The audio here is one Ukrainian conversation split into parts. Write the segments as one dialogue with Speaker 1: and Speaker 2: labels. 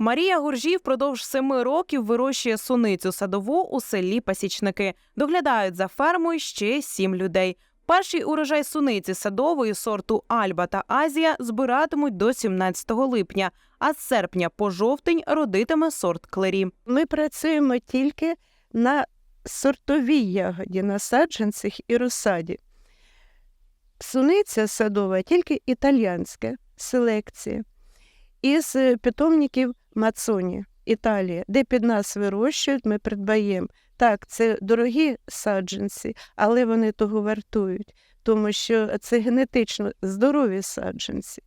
Speaker 1: Марія Гуржій впродовж семи років вирощує суницю садову у селі Пасічники. Доглядають за фермою ще сім людей. Перший урожай суниці садової сорту Альба та Азія збиратимуть до 17 липня, а з серпня по жовтень родитиме сорт Клері.
Speaker 2: Ми працюємо тільки на сортовій ягоді, на саджанцях і розсаді. Суниця садова тільки італіянська селекція. Із питомників Мацоні, Італія, де під нас вирощують, ми придбаємо. Так, це дорогі саджанці, але вони того вартують, тому що це генетично здорові саджанці.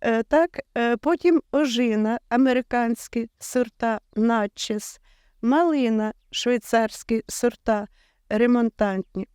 Speaker 2: Е, Так, е, потім ожина, американські сорта, начес, малина, швейцарські сорта, ремонтантні.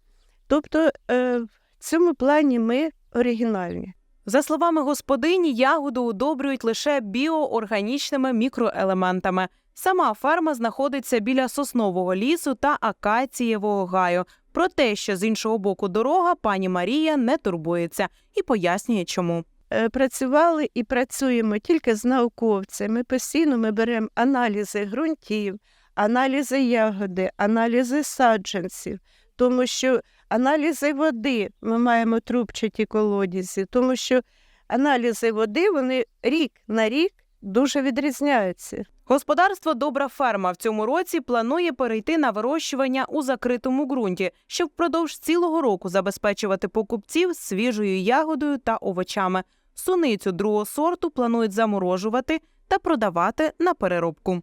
Speaker 2: Тобто е, в цьому плані ми оригінальні.
Speaker 1: За словами господині, ягоду удобрюють лише біоорганічними мікроелементами. Сама ферма знаходиться біля соснового лісу та акацієвого гаю. Про те, що з іншого боку дорога, пані Марія не турбується і пояснює, чому.
Speaker 2: Е, Працювали і працюємо тільки з науковцями. Постійно ми беремо аналізи ґрунтів, аналізи ягоди, аналізи саджанців, тому що аналізи води ми маємо трубчаті колодязі, тому що аналізи води вони рік на рік дуже відрізняються.
Speaker 1: Господарство Добра ферма в цьому році планує перейти на вирощування у закритому ґрунті, щоб впродовж цілого року забезпечувати покупців свіжою ягодою та овочами. Суницю другого сорту планують заморожувати та продавати на переробку.